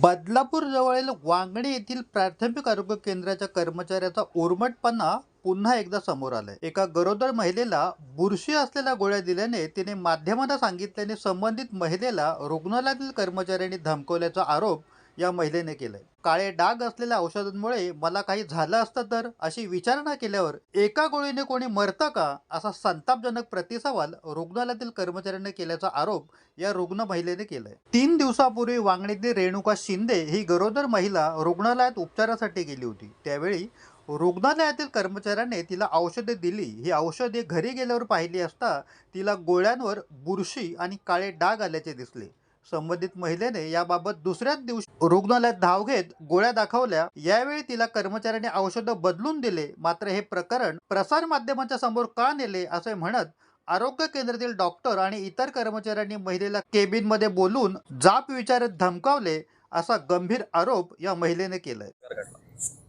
बदलापूर जवळील वांगणी येथील प्राथमिक आरोग्य केंद्राच्या कर्मचाऱ्याचा उर्मटपणा पुन्हा एकदा समोर आलाय. एका गरोदर महिलेला बुरशी असलेल्या गोळ्या दिल्याने तिने माध्यमांना सांगितल्याने संबंधित महिलेला रुग्णालयातील कर्मचाऱ्यांनी धमकवल्याचा आरोप या महिलेने केलंय. काळे डाग असलेल्या औषधांमुळे मला काही झालं असतं तर? अशी विचारणा केल्यावर एका गोळीने कोणी मरतं का? असा संतापजनक प्रतिसवाल रुग्णालयातील कर्मचाऱ्यांनी केल्याचा आरोप या रुग्ण महिलेने केलाय. तीन दिवसापूर्वी वांगणीतील रेणुका शिंदे ही गरोदर महिला रुग्णालयात उपचारासाठी गेली होती. त्यावेळी रुग्णालयातील कर्मचाऱ्याने तिला औषधे दिली. ही औषधे घरी गेल्यावर पाहिली असता तिला गोळ्यांवर बुरशी आणि काळे डाग आल्याचे दिसले. संबंधित महिलेने याबाबत दुसऱ्याच दिवशी रुग्णालयात धाव घेत गोळ्या दाखवल्या. यावेळी तिला कर्मचाऱ्यांनी औषधं बदलून दिले. मात्र हे प्रकरण प्रसार माध्यमांच्या समोर का नेले असे म्हणत आरोग्य केंद्रातील डॉक्टर आणि इतर कर्मचाऱ्यांनी महिलेला केबिनमध्ये बोलून जाप विचारत धमकावले असा गंभीर आरोप या महिलेने केलाय.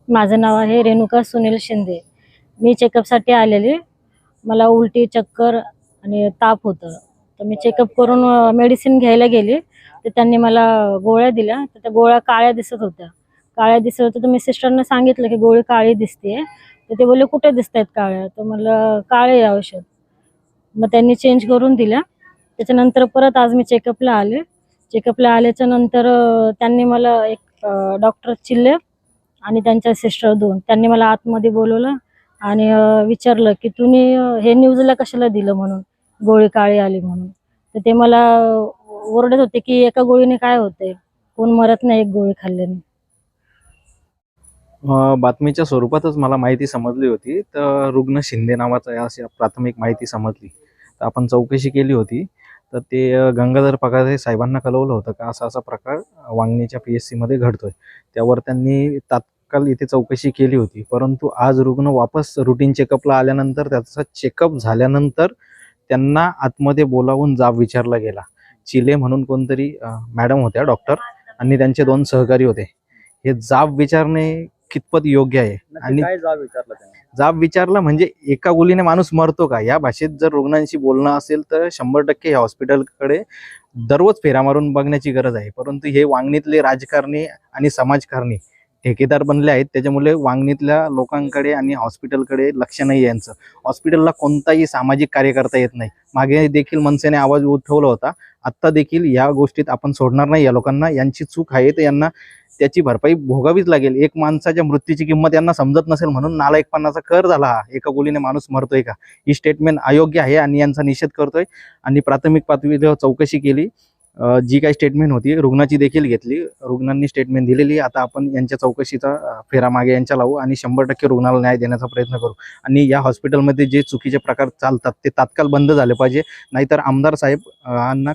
माझं नाव आहे रेणुका सुनील शिंदे. मी चेकअपसाठी आलेली. मला उलटी चक्कर आणि ताप होतं. तर मी चेकअप करून मेडिसिन घ्यायला गेली. तर त्यांनी मला गोळ्या दिल्या. तर त्या गोळ्या काळ्या दिसत होत्या. काळ्या दिसत होत्या. तर मी सिस्टरना सांगितलं की गोळी काळी दिसते तर ते बोलले कुठे दिसत आहेत काळ्या? तर मला काळे औषध. मग त्यांनी चेंज करून दिल्या. त्याच्यानंतर परत आज मी चेकअपला आले. चेकअपला आल्याच्यानंतर त्यांनी मला एक डॉक्टर चिल्ले आणि त्यांच्या सिस्टर दोन. त्यांनी मला आतमध्ये बोलवलं आणि विचारलं की तुम्ही हे न्यूजला कशाला दिलं म्हणून? गोळी काळी आली म्हणून? तर ते मला ओरडत होते की एका गोळीने काय होते? कोण मरत नाही एक गोळी खाल्ल्याने. बातमीच्या स्वरूपातच मला माहिती समजली होती. तर रुग्ण शिंदे नावाचं अशी प्राथमिक माहिती समजली. तर आपण चौकशी केली होती. तर ते गंगाधर पगारे साहेबांना कळवलं होतं का असा असा प्रकार वांगणीच्या पी एस सीमध्ये घडतोय. त्यावर त्यांनी तात्काळ इथे चौकशी केली होती. परंतु आज रुग्ण वापस रुटीन चेकअपला आल्यानंतर त्याचा चेकअप झाल्यानंतर त्यांना आतमध्ये बोलावून जाब विचारला गेला. चिले म्हणून कोणतरी मॅडम होत्या डॉक्टर. आणि त्यांचे दोन सहकारी होते. हे जाब विचारणे कितपत योग्य आहे? आणि जाब विचारला त्यांनी? जाब विचारला म्हणजे एका गोलीने माणूस मरतो का? या भाषेत जर रुग्णांशी बोलणं असेल तर शंभर टक्के ह्या हॉस्पिटलकडे दररोज फेऱ्या मारून बघण्याची गरज आहे. परंतु हे वांगणीतले राजकारणी आणि समाजकारणी ठेकेदार बनले आहेत. त्याच्यामुळे वांगणीतल्या लोकांकडे आणि हॉस्पिटलकडे लक्ष नाही यांचं. हॉस्पिटलला कोणताही सामाजिक कार्य करता येत नाही. मागे देखील मनसेने आवाज उठवला होता. आत्ता देखील या गोष्टीत आपण सोडणार नाही या लोकांना. यांची चूक आहे तर यांना त्याची भरपाई भोगावीच लागेल. एक माणसाच्या मृत्यूची किंमत यांना समजत नसेल म्हणून नालायकपणाचा कर झाला हा. एका गोलीने माणूस मरतोय का? ही स्टेटमेंट अयोग्य आहे आणि यांचा निषेध करतोय. आणि प्राथमिक पातळीवर चौकशी केली. जी काही स्टेटमेंट होती रुग्णाची देखील घेतली. रुग्णांनी स्टेटमेंट दिलेली. आता आपण यांच्या चौकशीचा फेरा मागे यांच्या लावू आणि शंभर टक्के रुग्णाला न्याय देण्याचा प्रयत्न करू. आणि या हॉस्पिटलमध्ये जे चुकीचे प्रकार चालतात ते तात्काळ बंद झाले पाहिजे. नाहीतर आमदार साहेब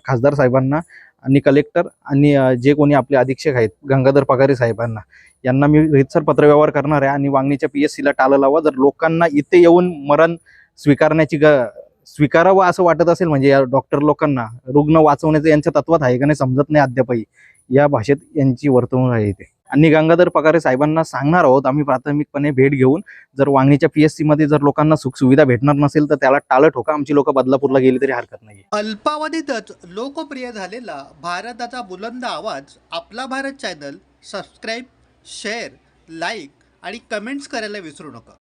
खासदार साहेबांना आणि कलेक्टर आणि जे कोणी आपले अधीक्षक आहेत गंगाधर पगारे साहेबांना यांना मी रितसर पत्रव्यवहार करणार आहे आणि वांगणीच्या पी एस सीला टाळं लावा. जर लोकांना इथे येऊन मरण स्वीकारण्याची ग स्वीकारावं असं वाटत असेल म्हणजे या डॉक्टर लोकांना रुग्ण वाचवण्याचं यांच्या तत्वात आहे का नाही समजत नाही अद्यापही. या भाषेत यांची वर्तवणूक आहे इथे. आणि गंगाधर पगारे साहेबांना सांगणार आहोत आम्ही प्राथमिकपणे भेट घेऊन जर वांगणीच्या पीएससी मध्ये जर लोकांना सुखसुविधा भेटणार नसेल तर त्याला टाळं ठोका आमची लोक बदलापूरला गेली तरी हरकत नाही अल्पावधीतच लोकप्रिय झालेला भारताचा बुलंद आवाज Aapla Bharat channel subscribe share like आणि कमेंट्स करायला विसरू नका.